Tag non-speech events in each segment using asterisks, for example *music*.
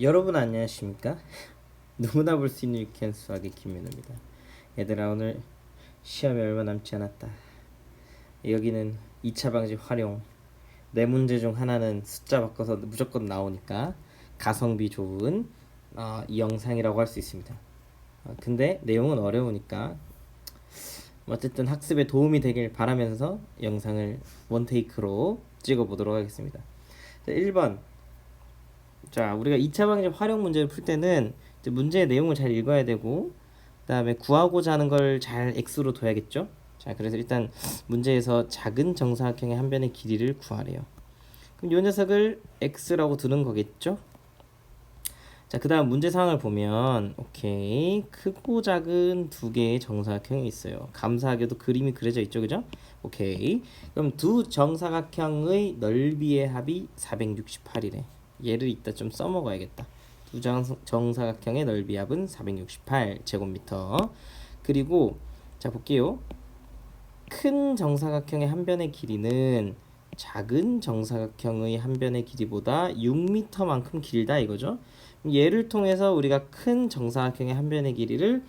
여러분 안녕하십니까? *laughs* 누구나 볼 수 있는 유쾌한 수학의 김민호입니다. 얘들아 오늘 시험이 얼마 남지 않았다. 여기는 2차 방지 활용 네 문제 중 하나는 숫자 바꿔서 무조건 나오니까 가성비 좋은 어, 이 영상이라고 할 수 있습니다. 어, 근데 내용은 어려우니까 어쨌든 학습에 도움이 되길 바라면서 영상을 원테이크로 찍어보도록 하겠습니다. 자, 1번 자, 우리가 2차 방정 활용 문제를 풀 때는 문제의 내용을 잘 읽어야 되고 그다음에 구하고자 하는 걸 잘 x로 둬야겠죠? 자, 그래서 일단 문제에서 작은 정사각형의 한 변의 길이를 구하래요. 그럼 이 녀석을 x라고 두는 거겠죠? 자, 그다음 문제 상황을 보면 오케이. 크고 작은 두 개의 정사각형이 있어요. 감사하게도 그림이 그려져 있죠. 그죠? 오케이. 그럼 두 정사각형의 넓이의 합이 468이래. 얘를 이따 좀 써먹어야겠다. 두 정, 정사각형의 넓이 합은 468 제곱미터. 그리고 자 볼게요. 큰 정사각형의 한 변의 길이는 작은 정사각형의 한 변의 길이보다 6m만큼 길다 이거죠. 얘를 통해서 우리가 큰 정사각형의 한 변의 길이를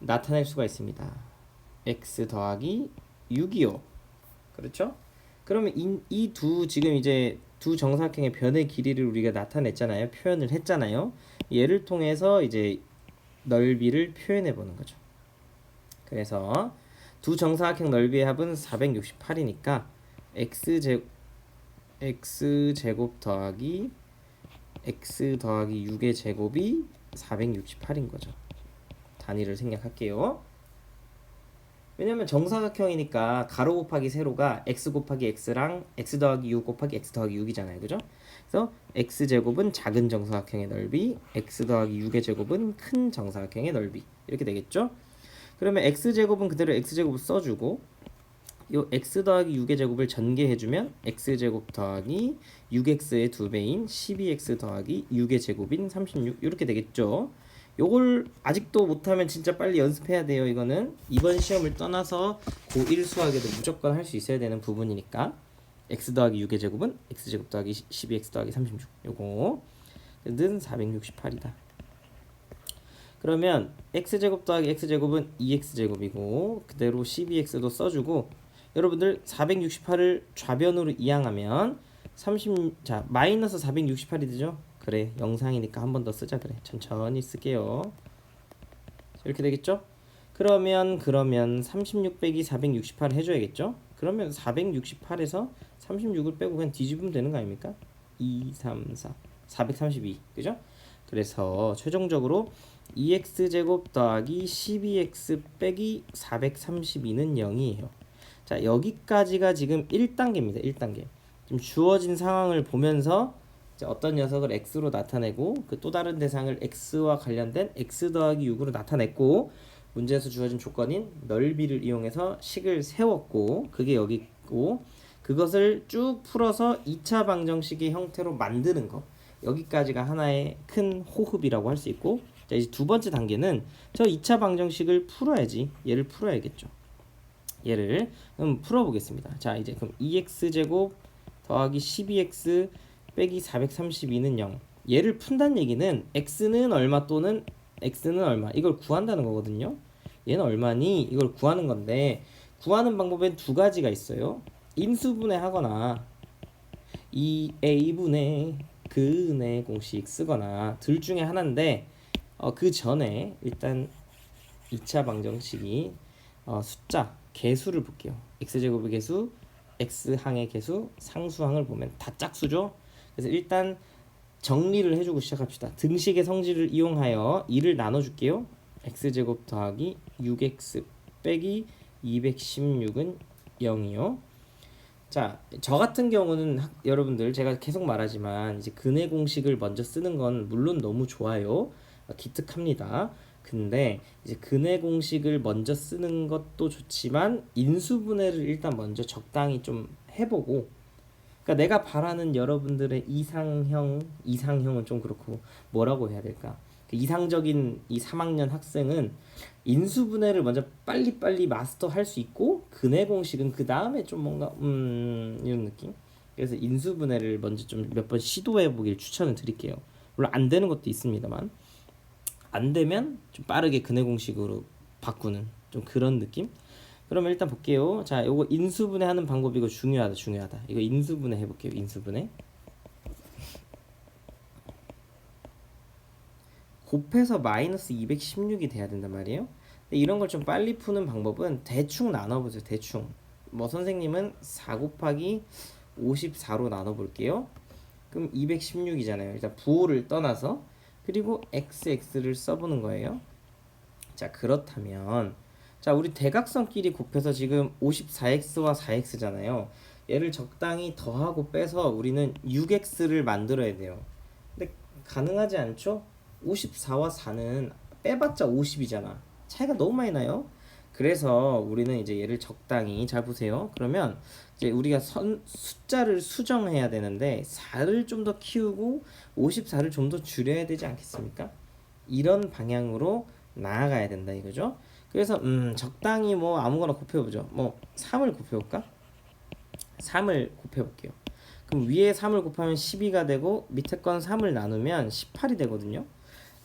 나타낼 수가 있습니다. x 더하기 6이요. 그렇죠? 그러면 이 두 지금 이제 두 정사각형의 변의 길이를 우리가 나타냈잖아요. 표현을 했잖아요. 얘를 통해서 이제 넓이를 표현해 보는 거죠. 그래서 두 정사각형 넓이의 합은 468이니까 x 제 x 제곱 더하기 x 더하기 6의 제곱이 468인 거죠. 단위를 생략할게요. 왜냐면 정사각형이니까 가로 곱하기 세로가 x 곱하기 x랑 x 더하기 6 곱하기 x 더하기 6이잖아요. 그죠? 그래서 x 제곱은 작은 정사각형의 넓이, x 더하기 6의 제곱은 큰 정사각형의 넓이. 이렇게 되겠죠? 그러면 x 제곱은 그대로 x 제곱을 써 주고 요 x 더하기 6의 제곱을 전개해 주면 x 제곱 더하기 6x의 두 배인 12x 더하기 6의 제곱인 36 이렇게 되겠죠? 요걸 아직도 못하면 진짜 빨리 연습해야 돼요. 이거는 이번 시험을 떠나서 고1 수학에도 무조건 할 수 있어야 되는 부분이니까 x 더하기 6의 제곱은 x 제곱 더하기 12x 더하기 36 요거 는 468이다. 그러면 x 제곱 더하기 x 제곱은 2x 제곱이고 그대로 12x도 써주고 여러분들 468을 좌변으로 이항하면 30자 마이너스 468이 되죠? 그래 영상이니까 한 번 더 쓰자 그래. 천천히 쓸게요. 이렇게 되겠죠? 그러면 그러면 36 빼기 468 해줘야겠죠? 그러면 468에서 36을 빼고 그냥 뒤집으면 되는 거 아닙니까? 2 3 4 432 그죠? 그래서 최종적으로 2x 제곱 더하기 12x 빼기 432는 0이에요. 자 여기까지가 지금 1단계입니다 1단계. 지금 주어진 상황을 보면서 어떤 녀석을 x로 나타내고 그 또 다른 대상을 x와 관련된 x 더하기 6으로 나타냈고 문제에서 주어진 조건인 넓이를 이용해서 식을 세웠고 그게 여기 있고 그것을 쭉 풀어서 2차 방정식의 형태로 만드는 거. 여기까지가 하나의 큰 호흡이라고 할 수 있고 자 이제 두 번째 단계는 저 2차 방정식을 풀어야지 얘를 풀어야겠죠. 얘를 그럼 풀어보겠습니다. 자 이제 그럼 2x 제곱 더하기 12x 빼기 432는 0. 얘를 푼다는 얘기는 x는 얼마 또는 x는 얼마 이걸 구한다는 거거든요. 얘는 얼마니 이걸 구하는 건데 구하는 방법엔 두 가지가 있어요. 인수분해 하거나 이 a분의 근의 공식 쓰거나 둘 중에 하나인데 어, 그 전에 일단 2차 방정식이 어, 숫자 개수를 볼게요. x제곱의 개수, x항의 개수, 상수항을 보면 다 짝수죠. 그래서 일단 정리를 해주고 시작합시다. 등식의 성질을 이용하여 2를 나눠줄게요. x제곱 더하기 6x 빼기 216은 0이요. 자, 저 같은 경우는 학, 여러분들 제가 계속 말하지만 이제 근해 공식을 먼저 쓰는 건 물론 너무 좋아요. 기특합니다. 근데 이제 근해 공식을 먼저 쓰는 것도 좋지만 인수분해를 일단 먼저 적당히 좀 해보고 그러니까 내가 바라는 여러분들의 이상형 이상형은 좀 그렇고 뭐라고 해야 될까? 그 이상적인 이 3학년 학생은 인수분해를 먼저 빨리빨리 마스터할 수 있고 근해 공식은 그 다음에 좀 뭔가 음 이런 느낌. 그래서 인수분해를 먼저 좀 몇 번 시도해 보길 추천을 드릴게요. 물론 안 되는 것도 있습니다만 안 되면 좀 빠르게 근해 공식으로 바꾸는 좀 그런 느낌. 그러면 일단 볼게요. 자, 요거 인수분해 하는 방법 이거 중요하다, 중요하다. 이거 인수분해 해볼게요. 인수분해. 곱해서 마이너스 216이 돼야 된단 말이에요. 근데 이런 걸 좀 빨리 푸는 방법은 대충 나눠보세요. 대충. 뭐 선생님은 4 곱하기 54로 나눠볼게요. 그럼 216이잖아요. 일단 부호를 떠나서 그리고 xx를 써보는 거예요. 자 그렇다면 자 우리 대각선끼리 곱해서 지금 54x와 4x잖아요. 얘를 적당히 더하고 빼서 우리는 6x를 만들어야 돼요. 근데 가능하지 않죠? 54와 4는 빼봤자 50이잖아. 차이가 너무 많이 나요. 그래서 우리는 이제 얘를 적당히 잘 보세요. 그러면 이제 우리가 선 숫자를 수정해야 되는데 4를 좀 더 키우고 54를 좀 더 줄여야 되지 않겠습니까? 이런 방향으로 나아가야 된다 이거죠. 그래서 음 적당히 뭐 아무거나 곱해보죠. 뭐 3을 곱해볼까? 3을 곱해볼게요. 그럼 위에 3을 곱하면 12가 되고 밑에 건 3을 나누면 18이 되거든요.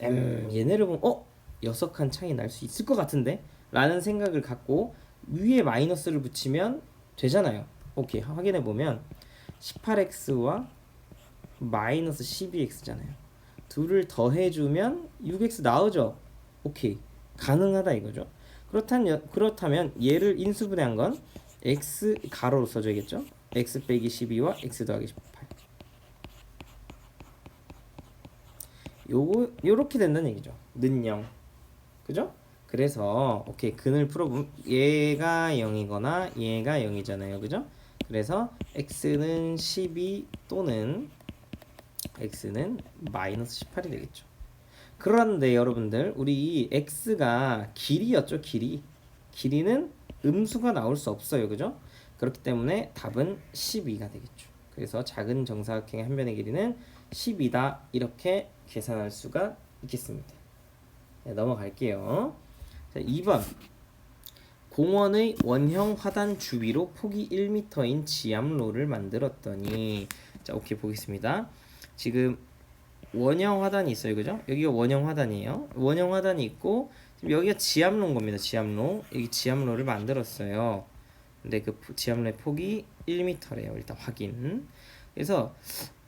음, 얘네를 보면 어? 6칸 차이 날 수 있을 것 같은데? 라는 생각을 갖고 위에 마이너스를 붙이면 되잖아요. 오케이 확인해 보면 18x와 마이너스 12x잖아요. 둘을 더해주면 6x 나오죠. 오케이 가능하다 이거죠. 그렇다면 그렇다면 얘를 인수분해한 건 x 가로로 써줘야겠죠. x 빼기 12와 x 더하기 18. 요거 요렇게 된다는 얘기죠. 는 0. 그죠? 그래서 오케이 근을 풀어보면 얘가 0이거나 얘가 0이잖아요. 그죠? 그래서 x는 12 또는 x는 마이너스 18이 되겠죠. 그런데 여러분들 우리 이 x가 길이였죠. 길이. 길이는 음수가 나올 수 없어요. 그죠? 그렇기 때문에 답은 12가 되겠죠. 그래서 작은 정사각형의 한 변의 길이는 10이다. 이렇게 계산할 수가 있겠습니다. 네, 넘어갈게요. 자, 2번. 공원의 원형 화단 주위로 폭이 1m인 지압로를 만들었더니 자, 오케이 보겠습니다. 지금 원형 화단이 있어요. 그죠? 여기가 원형 화단이에요. 원형 화단이 있고 지금 여기가 지압로인 겁니다. 지압로. 여기 지압로를 만들었어요. 근데 그 지압로의 폭이 1m래요. 일단 확인. 그래서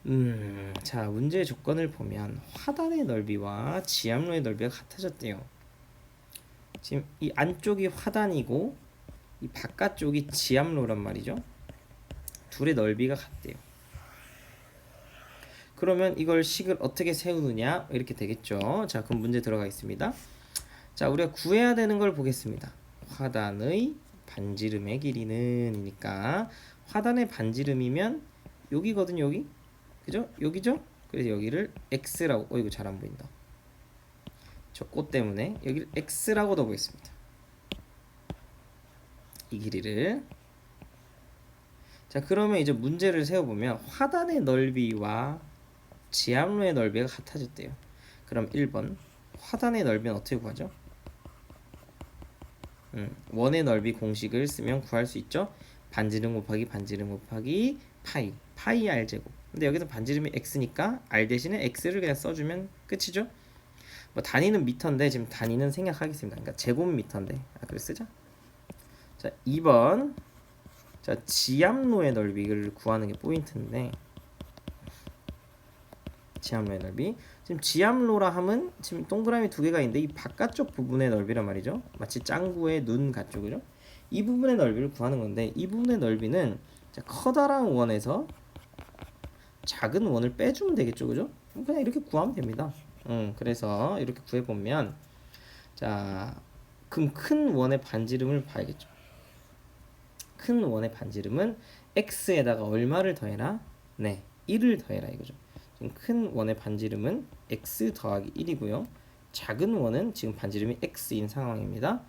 음, 자, 문제의 조건을 보면 화단의 넓이와 지압로의 넓이가 같아졌대요. 지금 이 안쪽이 화단이고 이 바깥쪽이 지압로란 말이죠. 둘의 넓이가 같대요. 그러면 이걸 식을 어떻게 세우느냐 이렇게 되겠죠. 자, 그럼 문제 들어가겠습니다. 자, 우리가 구해야 되는 걸 보겠습니다. 화단의 반지름의 길이는이니까 화단의 반지름이면 여기거든 여기. 그죠? 여기죠? 그래서 여기를 x라고 어 이거 잘 안 보인다. 저 꽃 때문에 여기를 x라고 넣어보겠습니다. 이 길이를 자 그러면 이제 문제를 세워보면 화단의 넓이와 지압로의 넓이가 같아졌대요. 그럼 1번 화단의 넓이는 어떻게 구하죠? 음, 원의 넓이 공식을 쓰면 구할 수 있죠. 반지름 곱하기 반지름 곱하기 파이 파이 r 제곱. 근데 여기서 반지름이 x니까 r 대신에 x를 그냥 써주면 끝이죠. 뭐 단위는 미터인데 지금 단위는 생략하겠습니다. 그러니까 제곱미터인데 아 그래 쓰자. 자 2번 자 지압로의 넓이를 구하는 게 포인트인데 지압로의 넓이 지금 지압로라 함은 지금 동그라미 두 개가 있는데 이 바깥쪽 부분의 넓이란 말이죠. 마치 짱구의 눈 같죠, 그죠? 이 부분의 넓이를 구하는 건데 이 부분의 넓이는 자, 커다란 원에서 작은 원을 빼주면 되겠죠, 그죠? 그냥 이렇게 구하면 됩니다. 음, 그래서 이렇게 구해보면 자, 그럼 큰 원의 반지름을 봐야겠죠. 큰 원의 반지름은 x에다가 얼마를 더해라? 네, 1을 더해라 이거죠. 큰 원의 반지름은 x 더하기 1이고요. 작은 원은 지금 반지름이 x인 상황입니다.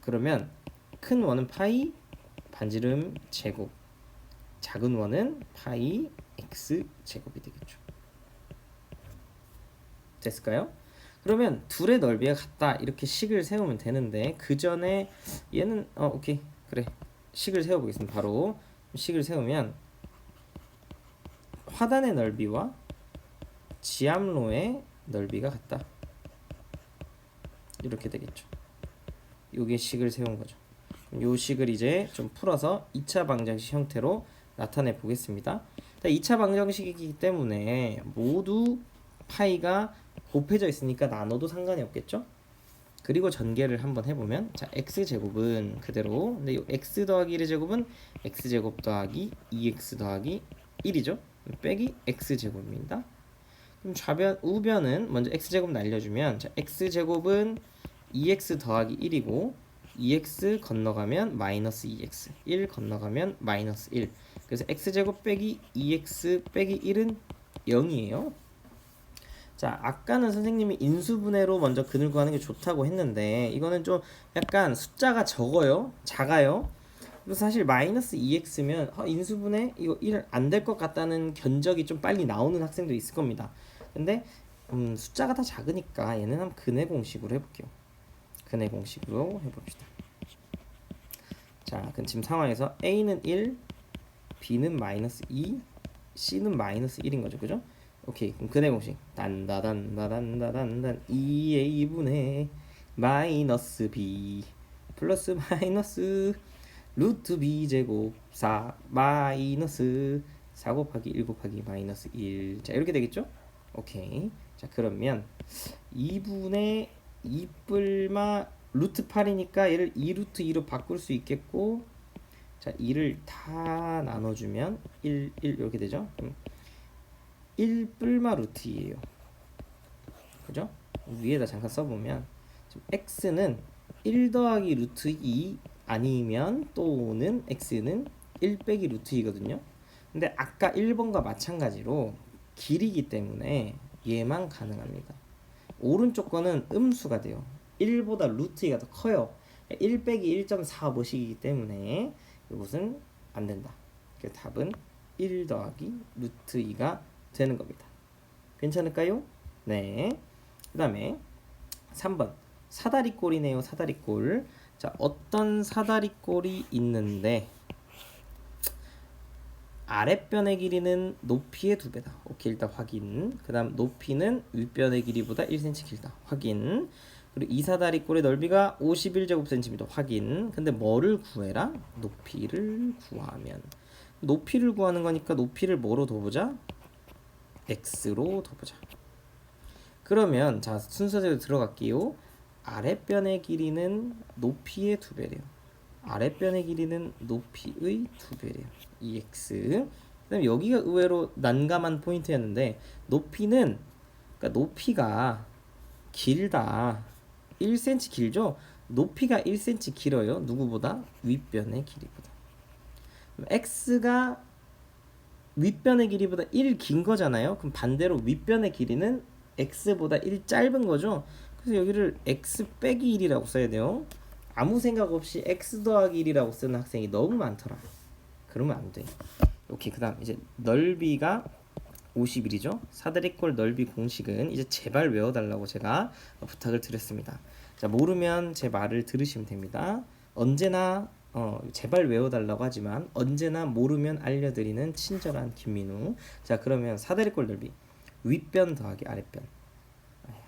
그러면 큰 원은 파이 반지름 제곱 작은 원은 파이 x 제곱이 되겠죠. 됐을까요? 그러면 둘의 넓이가 같다 이렇게 식을 세우면 되는데 그 전에 얘는 어 오케이 그래 식을 세워보겠습니다. 바로 식을 세우면 화단의 넓이와 지압로의 넓이가 같다. 이렇게 되겠죠. 요게 식을 세운 거죠. 요 식을 이제 좀 풀어서 2차 방정식 형태로 나타내 보겠습니다. 2차 방정식이기 때문에 모두 파이가 곱해져 있으니까 나눠도 상관이 없겠죠? 그리고 전개를 한번 해보면 자 x 제곱은 그대로 근데 이 x 더하기 1의 제곱은 x 제곱 더하기 2x 더하기 1이죠 빼기 x 제곱입니다 그럼 좌변 우변은 먼저 x 제곱 날려주면 자 x 제곱은 2x 더하기 1이고 2x 건너가면 마이너스 2x 1 건너가면 마이너스 1 그래서 x 제곱 빼기 2x 빼기 1은 0이에요 자, 아까는 선생님이 인수분해로 먼저 근을 구하는 게 좋다고 했는데 이거는 좀 약간 숫자가 적어요. 작아요. 그래서 사실 마이너스 2x면 어, 인수분해 이거 1 안 될 것 같다는 견적이 좀 빨리 나오는 학생도 있을 겁니다. 근데 음, 숫자가 다 작으니까 얘는 한 근의 공식으로 해볼게요. 근의 공식으로 해봅시다. 자, 그럼 지금 상황에서 a는 1, b는 마이너스 2, c는 마이너스 1인 거죠, 그죠? 오케이 그럼 근의 공식 단다단다단다단단 2a분의 마이너스 b 플러스 마이너스 루트 b 제곱 4 마이너스 4 곱하기 1 곱하기 마이너스 1 자 이렇게 되겠죠? 오케이 자 그러면 2분의 2뿔마 루트 8이니까 얘를 2루트 2로 바꿀 수 있겠고 자 2를 다 나눠주면 1, 1 이렇게 되죠? 그럼 1뿔마 루트이에요. 그죠? 위에다 잠깐 써보면 지금 x는 1 더하기 루트 2 아니면 또는 x는 1 빼기 루트 2거든요. 근데 아까 1번과 마찬가지로 길이기 때문에 얘만 가능합니다. 오른쪽 거는 음수가 돼요. 1보다 루트 2가 더 커요. 1 빼기 1.45씩이기 때문에 이것은 안 된다. 그 답은 1 더하기 루트 2가 되는 겁니다. 괜찮을까요? 네. 그 다음에 3번 사다리꼴이네요. 사다리꼴. 자, 어떤 사다리꼴이 있는데 아랫변의 길이는 높이의 두 배다. 오케이, 일단 확인. 그 다음 높이는 윗변의 길이보다 1cm 길다. 확인. 그리고 이 사다리꼴의 넓이가 51제곱센티미터 확인. 근데 뭐를 구해라? 높이를 구하면. 높이를 구하는 거니까 높이를 뭐로 둬보자? x로 둬보자. 그러면 자 순서대로 들어갈게요. 아랫변의 길이는 높이의 두 배래요. 아랫변의 길이는 높이의 두 배래요. 2x. 그다음 여기가 의외로 난감한 포인트였는데 높이는 그러니까 높이가 길다. 1cm 길죠? 높이가 1cm 길어요. 누구보다? 윗변의 길이보다. x가 윗변의 길이보다 1 긴 거잖아요. 그럼 반대로 윗변의 길이는 x보다 1 짧은 거죠. 그래서 여기를 x 빼기 1이라고 써야 돼요. 아무 생각 없이 x 더하기 1이라고 쓰는 학생이 너무 많더라. 그러면 안 돼. 오케이. 그다음 이제 넓이가 51이죠. 사다리꼴 넓이 공식은 이제 제발 외워달라고 제가 부탁을 드렸습니다. 자 모르면 제 말을 들으시면 됩니다. 언제나 어, 제발 외워달라고 하지만 언제나 모르면 알려드리는 친절한 김민우. 자 그러면 사다리꼴 넓이 윗변 더하기 아랫변.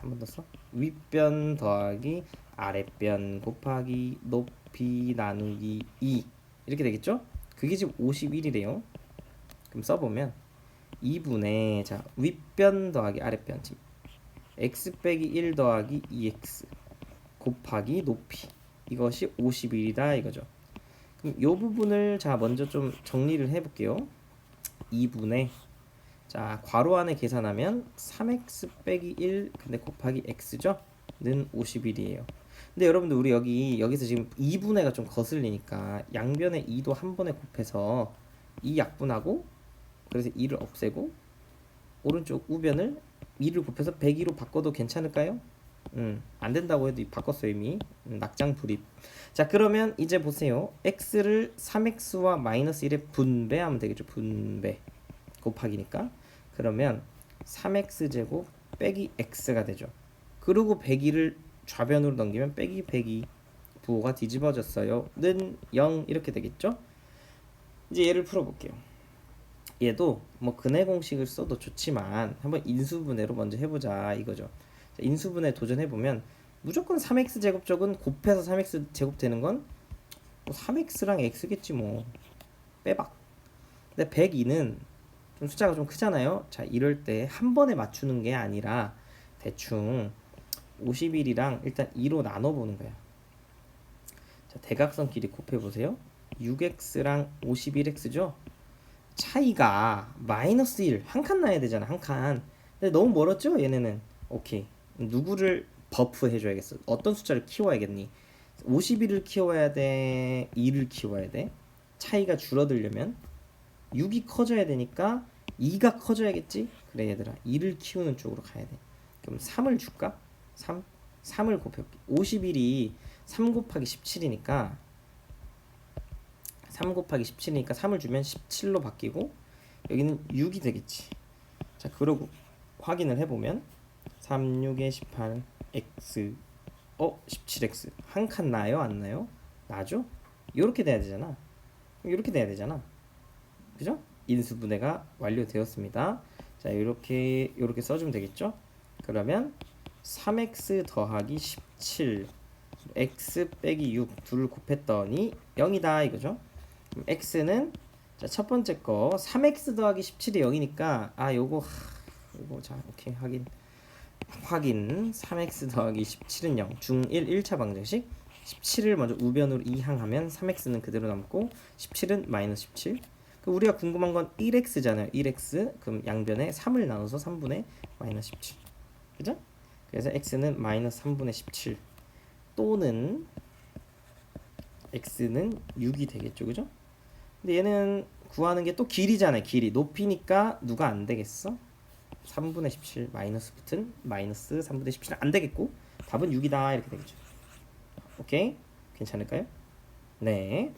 한 번 더 써. 윗변 더하기 아랫변 곱하기 높이 나누기 2 이렇게 되겠죠? 그게 지금 51이래요. 그럼 써보면 2분의 자 윗변 더하기 아랫변 지금 x 빼기 1 더하기 2x 곱하기 높이 이것이 51이다 이거죠. 그럼 이 부분을 자 먼저 좀 정리를 해볼게요. 2분의 자 괄호 안에 계산하면 3x 빼기 1 근데 곱하기 x죠? 는 51이에요. 근데 여러분들 우리 여기 여기서 지금 2분의가 좀 거슬리니까 양변의 2도 한 번에 곱해서 2 약분하고 그래서 2를 없애고 오른쪽 우변을 2를 곱해서 102로 바꿔도 괜찮을까요? 음, 안 된다고 해도 바꿨어요 이미 음, 낙장 불입 자 그러면 이제 보세요 x를 3x와 마이너스 1에 분배하면 되겠죠 분배 곱하기니까 그러면 3x 제곱 빼기 x가 되죠. 그리고 102를 좌변으로 넘기면 빼기 102 부호가 뒤집어졌어요. 는 0 이렇게 되겠죠? 이제 얘를 풀어볼게요. 얘도 뭐 근해 공식을 써도 좋지만 한번 인수분해로 먼저 해보자 이거죠. 자, 인수분해 도전해 보면 무조건 3x 제곱적은 곱해서 3x 제곱 되는 건 뭐 3x랑 x겠지 뭐. 빼박. 근데 102는 좀 숫자가 좀 크잖아요. 자 이럴 때 한 번에 맞추는 게 아니라 대충 51이랑 일단 2로 나눠 보는 거야. 자 대각선 길이 곱해 보세요. 6x랑 51x죠. 차이가 마이너스 1 한 칸 나야 되잖아 한 칸. 근데 너무 멀었죠 얘네는. 오케이. 누구를 버프 해줘야겠어. 어떤 숫자를 키워야겠니? 51을 키워야 돼. 2를 키워야 돼. 차이가 줄어들려면 6이 커져야 되니까 2가 커져야겠지? 그래 얘들아 2를 키우는 쪽으로 가야 돼. 그럼 3을 줄까? 3? 3을 곱해볼게. 51이 3 곱하기 17이니까 3 곱하기 17이니까 3을 주면 17로 바뀌고 여기는 6이 되겠지. 자 그러고 확인을 해보면 3, 6에 18, x 어 17x 한 칸 나요 안 나요? 나죠? 이렇게 돼야 되잖아. 이렇게 돼야 되잖아. 그죠? 인수분해가 완료되었습니다. 자 이렇게 이렇게 써주면 되겠죠? 그러면 3x 더하기 17 x 빼기 6 둘을 곱했더니 0이다 이거죠? x는 자, 첫 번째 거 3x 더하기 17이 0이니까 아 요거 하, 요거 자 오케이 확인 확인 3x 더하기 17은 0 중1 1차 방정식 17을 먼저 우변으로 이항하면 3x는 그대로 남고 17은 마이너스 17그 우리가 궁금한 건 1x잖아요. 1x 그럼 양변에 3을 나눠서 3분의 마이너스 17 그죠? 그래서 x는 마이너스 3분의 17 또는 x는 6이 되겠죠. 그죠? 근데 얘는 구하는 게 또 길이잖아요. 길이. 높이니까 누가 안 되겠어? 3분의 17 마이너스 붙은 마이너스 3분의 17은 안 되겠고 답은 6이다. 이렇게 되겠죠. 오케이? 괜찮을까요? 네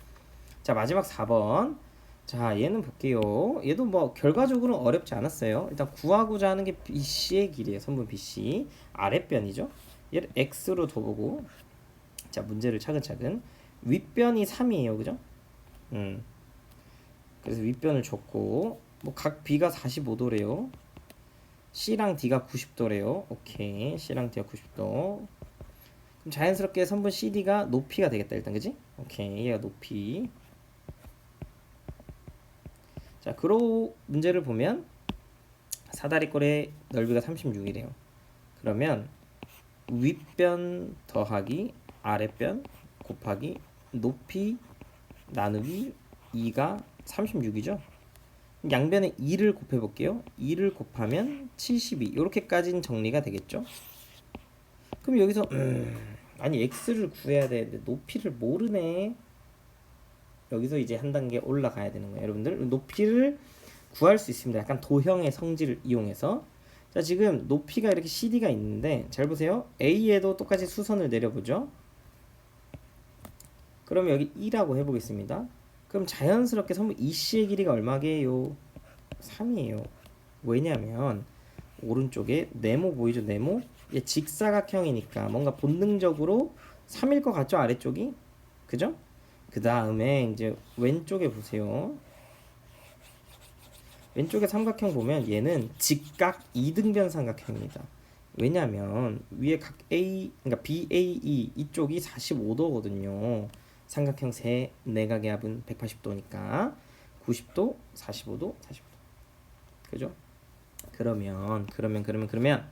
자 마지막 4번 자 얘는 볼게요. 얘도 뭐 결과적으로는 어렵지 않았어요. 일단 구하고자 하는 게 BC의 길이에요. 선분 BC 아랫변이죠? 얘를 X로 둬보고. 자 문제를 차근차근. 윗변이 3이에요. 그죠? 음. 그래서 윗변을 줬고. 뭐 각 B가 45도래요. C랑 D가 90도래요. 오케이. C랑 D가 90도. 그럼 자연스럽게 선분 CD가 높이가 되겠다 일단. 그지? 오케이. 얘가 높이 자 그로 문제를 보면 사다리꼴의 넓이가 36이래요. 그러면 윗변 더하기 아랫변 곱하기 높이 나누기 2가 36이죠? 양변에 2를 곱해 볼게요. 2를 곱하면 72 이렇게까지는 정리가 되겠죠? 그럼 여기서 음, 아니 x를 구해야 되는데 높이를 모르네 여기서 이제 한 단계 올라가야 되는 거예요 여러분들. 높이를 구할 수 있습니다. 약간 도형의 성질을 이용해서. 자 지금 높이가 이렇게 CD가 있는데 잘 보세요. A에도 똑같이 수선을 내려보죠. 그러면 여기 2라고 해보겠습니다. 그럼 자연스럽게 선분 EC의 길이가 얼마게요? 3이에요. 왜냐면 오른쪽에 네모 보이죠? 네모? 얘 직사각형이니까 뭔가 본능적으로 3일 것 같죠? 아래쪽이? 그죠? 그 다음에 이제 왼쪽에 보세요 왼쪽에 삼각형 보면 얘는 직각 이등변 삼각형입니다 왜냐면 위에 각 A 그러니까 BAE 이쪽이 45도거든요 삼각형 세 내각의 합은 180도니까 90도 45도 45도 그죠? 그러면 그러면 그러면 그러면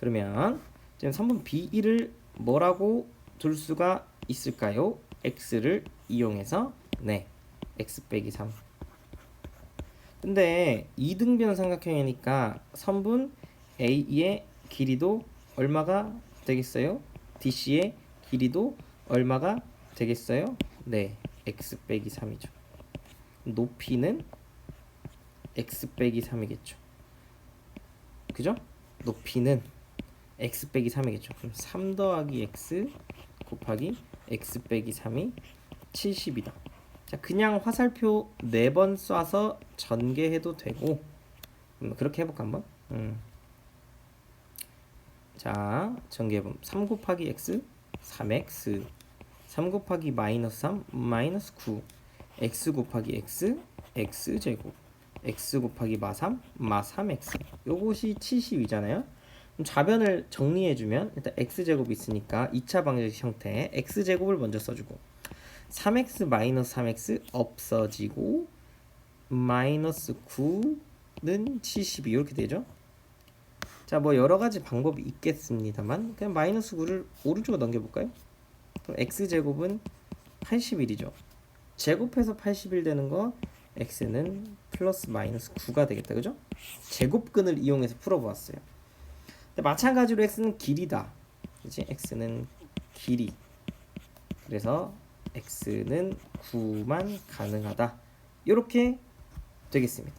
그러면 지금 선분 B1을 뭐라고 둘 수가 있을까요? X를 이용해서 네 x 빼기 3 근데 이등변 삼각형이니까 선분 A의 길이도 얼마가 되겠어요? DC의 길이도 얼마가 되겠어요? 네 x 빼기 3이죠 높이는 x 빼기 3이겠죠 그죠? 높이는 x 빼기 3이겠죠. 그럼 3 더하기 x 곱하기 x 빼기 3이 70이다. 자, 그냥 화살표 4번 쏴서 전개해도 되고. 음, 그렇게 해볼까 한번? 음. 자, 전개해보면 3 곱하기 x 3x 3 곱하기 마이너스 3 마이너스 9 x 곱하기 x x 제곱. X 곱하기 마 3, 마 3x 요것이 72잖아요 좌변을 정리해주면 일단 x제곱 있으니까 2차 방정식 형태 x제곱을 먼저 써주고 3x 마이너스 3x 없어지고 마이너스 9는 72 이렇게 되죠 자 뭐 여러 가지 방법이 있겠습니다만 그냥 마이너스 9를 오른쪽으로 넘겨볼까요? 그럼 x제곱은 81이죠 제곱해서 81 되는 거 x는 플러스 마이너스 9가 되겠다 그죠? 제곱근을 이용해서 풀어보았어요 마찬가지로 x는 길이다. 그지? x는 길이. 그래서 x는 9만 가능하다. 이렇게 되겠습니다